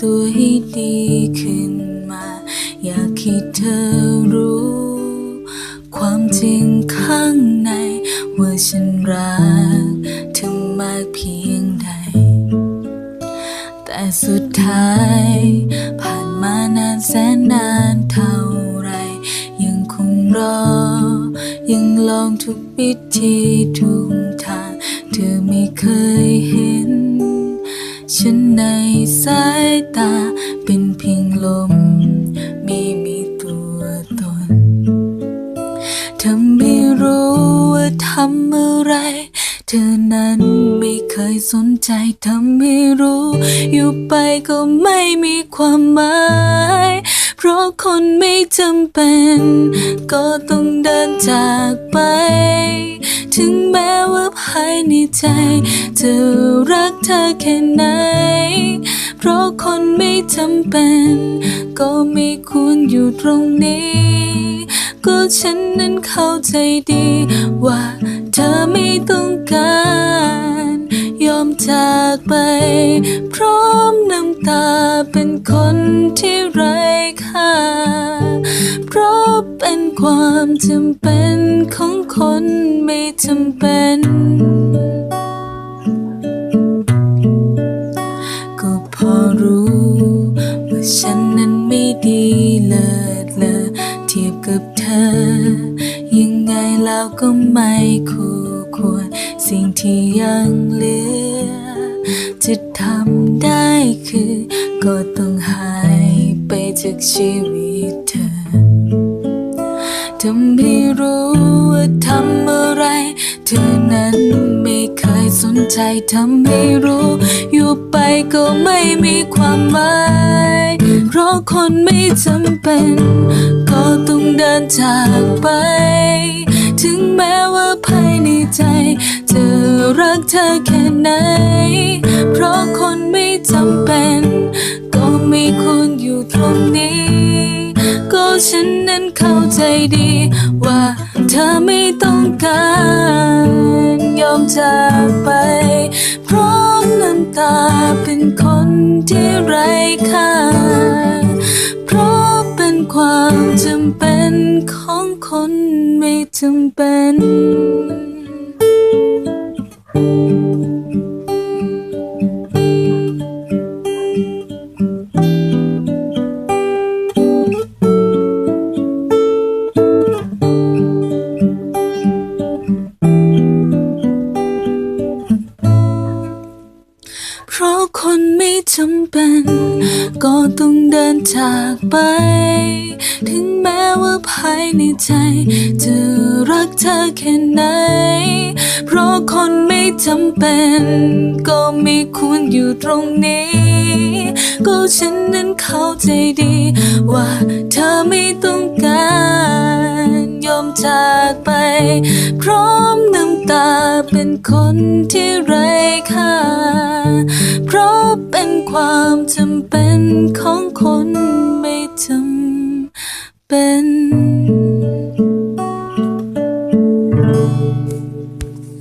ตัวให้ดีขึ้นมา อยากให้เธอรู้ ความจริงข้างใน ว่าฉันรักเธอมากเพียงใด แต่สุดท้าย ผ่านมานานแสนนานเท่าไร ยังคงรอ ยังลองทุกวิธีทุกทาง เธอไม่เคยเห็น ฉันในสายตาเป็นเพียงลม ไม่มีตัวตนเธอไม่รู้ว่าทำอะไร เธอนั้นไม่เคยสนใจเธอไม่รู้ อยู่ไปก็ไม่มีความหมายเพราะคนไม่จำเป็น ก็ต้องเดินจากไป ถึงแม้ว่าภายในใจจะรักเธอแค่ไหน เพราะคนไม่จำเป็น ก็ไม่ควรอยู่ตรงนี้ ก็ฉันนั้นเข้าใจดี ว่าเธอไม่ต้องการ ยอมจากไป พร้อมน้ำตาเป็นคนที่ไร้ค่า เพราะเป็นความจำเป็นของ คนไม่จำเป็น ก็พอรู้ ว่าฉันนั้นไม่ดีเลิศเลอเทียบกับเธอ ยังไงแล้วก็ไม่คู่ควร สิ่งที่ยังเหลือ จะทำได้คือ ก็ต้องหายไปจากชีวิต เธอไม่รู้ว่าทำอะไร เธอนั้นไม่เคยสนใจเธอไม่รู้ อยู่ไปก็ไม่มีความหมายเพราะคนไม่จำเป็น ก็ต้องเดินจากไป ถึงแม้ว่าภายในใจจะรักเธอแค่ไหน เพราะคนไม่จำเป็น ก็ไม่ควรอยู่ตรงนี้ ฉันนั้นเข้าใจดี ว่าเธอไม่ต้องการยอมจากไป พร้อมน้ำตาเป็นคนที่ไร้ค่า เพราะเป็นความจำเป็นของคนไม่จำเป็นเพ จำเป็น ก็ต้องเดินจากไป ถึงแม้ว่าภายในใจ จะรักเธอแค่ไหน เพราะคนไม่จำเป็น ก็ไม่ควรอยู่ตรงนี้ ก็ฉันนั้นเข้าใจดี ว่าเธอไม่ต้องการ ยอมจากไป พร้อมน้ำ ตาเป็นคนที่ไร้ค่า เพราะเป็นความจำเป็นของคนไม่จำเป็น